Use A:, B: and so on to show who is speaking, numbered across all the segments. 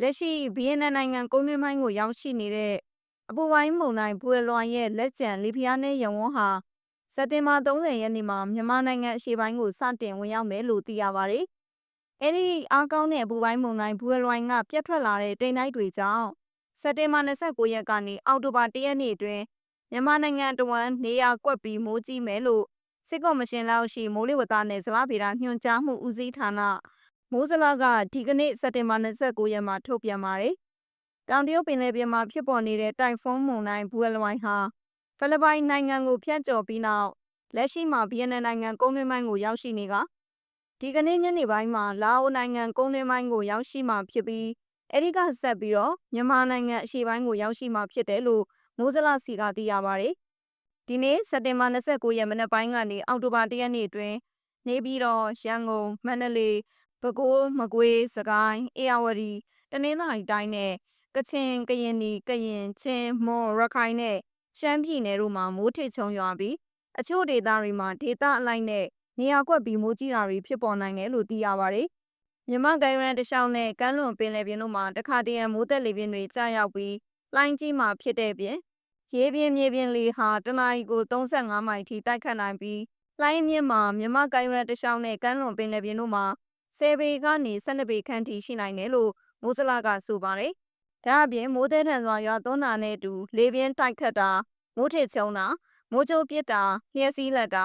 A: လက်ရှိဗီယက်နမ်နိုင်ငံကုန်းတွင်းပိုင်းကိုရောက်ရှိနေတဲ့အပူပိုင်းမုန်တိုင်းဘူရလွိုင်ရဲ့လက်ကျန်လေပြင်းအားနဲ့ရဝန်းဟာစက်တင်ဘာ30ရက်နေ့မှာမြန်မာနိုင်ငံအရှေ့ပိုင်းကိုစတင်ဝင်ရောက်မယ်လို့သိရပါတယ်။အဲဒီအားကောင်းတဲ့အပူပိုင်းမုန်တိုင်းဘူရလွိုင်ကပြတ်ထွက်လာတဲ့တိမ်တိုက်တွေကြောင့်စက်တင်ဘာ29ရက်ကနေအောက်တိုဘာ1ရက်နေ့အတွင်းမြန်မာနိုင်ငံတဝန်းနေရာကွက်ပြီးမိုးကြီးမယ်လို့စစ်ကော်မရှင်လက်အောက်ရှိမိုးလေဝသနဲ့ဇလဗေဒညွှန်ကြားမှုဦးစီးဌာန မိုးဇလကဒီကနေ့စက်တင်ဘာ29ရက်မှာထုတ်ပြန်ပါတယ်။တောင်တရုတ်ပင်လယ်ပြင်မှာဖြစ်ပေါ်နေတဲ့တိုင်ဖွန်းမုန်တိုင်းဘူရလွိုင်ဟာဖိလစ်ပိုင်နိုင်ငံကိုဖြတ်ကျော်ပြီးနောက်လက်ရှိမှာဗီယက်နမ်နိုင်ငံကုန်းတွင်းပိုင်းကိုရောက်ရှိနေကဒီကနေ့ညနေပိုင်းမှာလာအိုနိုင်ငံကုန်းတွင်းပိုင်းကိုရောက်ရှိမှဖြစ်ပြီးအဲဒီကဆက်ပြီးတော့မြန်မာနိုင်ငံအရှေ့ပိုင်းကိုရောက်ရှိမှဖြစ်တယ်လို့မိုးဇလစီကသိရပါတယ်။ဒီနေ့စက်တင်ဘာ29ရက်မနက်ပိုင်းကနေအောက်တိုဘာ1ရက်နေ့အတွင်းနေပြည်တော်ရန်ကုန်မန္တလေး ပဲခူးမကွေးစကိုင်းအေရဝတီတနင်္သာရီတိုင်းနဲ့ကချင်ကရင်နီကရင်ချင်းမွန်ရခိုင်နဲ့ရှမ်းပြည်နယ်တို့မှာမိုးထစ်ချုံရွာပြီးအချို့ဒေသတွေမှာဒေသအလိုက်နဲ့နေရာကွက်ပြီးမိုးကြီးတာတွေဖြစ်ပေါ်နိုင်တယ်လို့သိရပါတယ်။မြမကိုင်ရန်တလျှောက်နဲ့ကမ်းလွန်ပင်လယ်ပြင်တို့မှာတခါတရံမိုးသက်လေပြင်းတွေကြာရောက်ပြီးလိုင်းကြီးမှာဖြစ်တဲ့ပြင်ရေပြင်းမြေပြင်းလေဟာတနအီကို35မိုင်ထိတိုက်ခတ်နိုင်ပြီးလိုင်းမြင့်မှာမြမကိုင်ရန်တလျှောက်နဲ့ကမ်းလွန်ပင်လယ်ပြင်တို့မှာ 10ပေကနေ12ပေခန့်ထိရှိနိုင်တယ်လို့မိုးစလကဆိုပါတယ်။ဒါအပြင်မိုးသည်ထန်စွာရွာသွန်းတာနဲ့အတူလေပြင်းတိုက်ခတ်တာမိုးထစ်ချုံတာမိုးကြိုးပစ်တာလျှက်စီးလက်တာ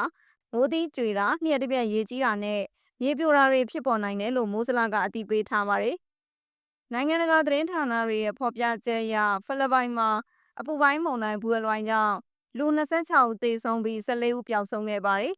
A: မိုးသီးကြွေတာလျှက်တစ်ပြက်ရေကြီးတာနဲ့ရေပြိုတာတွေဖြစ်ပေါ်နိုင်တယ်လို့မိုးစလကအသိပေးထားပါတယ်။နိုင်ငံတကာသတင်းဌာနတွေရဲ့ဖော်ပြချက်အရဖိလစ်ပိုင်မှာအပူပိုင်းမုန်တိုင်းဘူအလွိုင်းကြောင့်လူ26ဦးသေဆုံးပြီး14ဦးပျောက်ဆုံးခဲ့ပါတယ်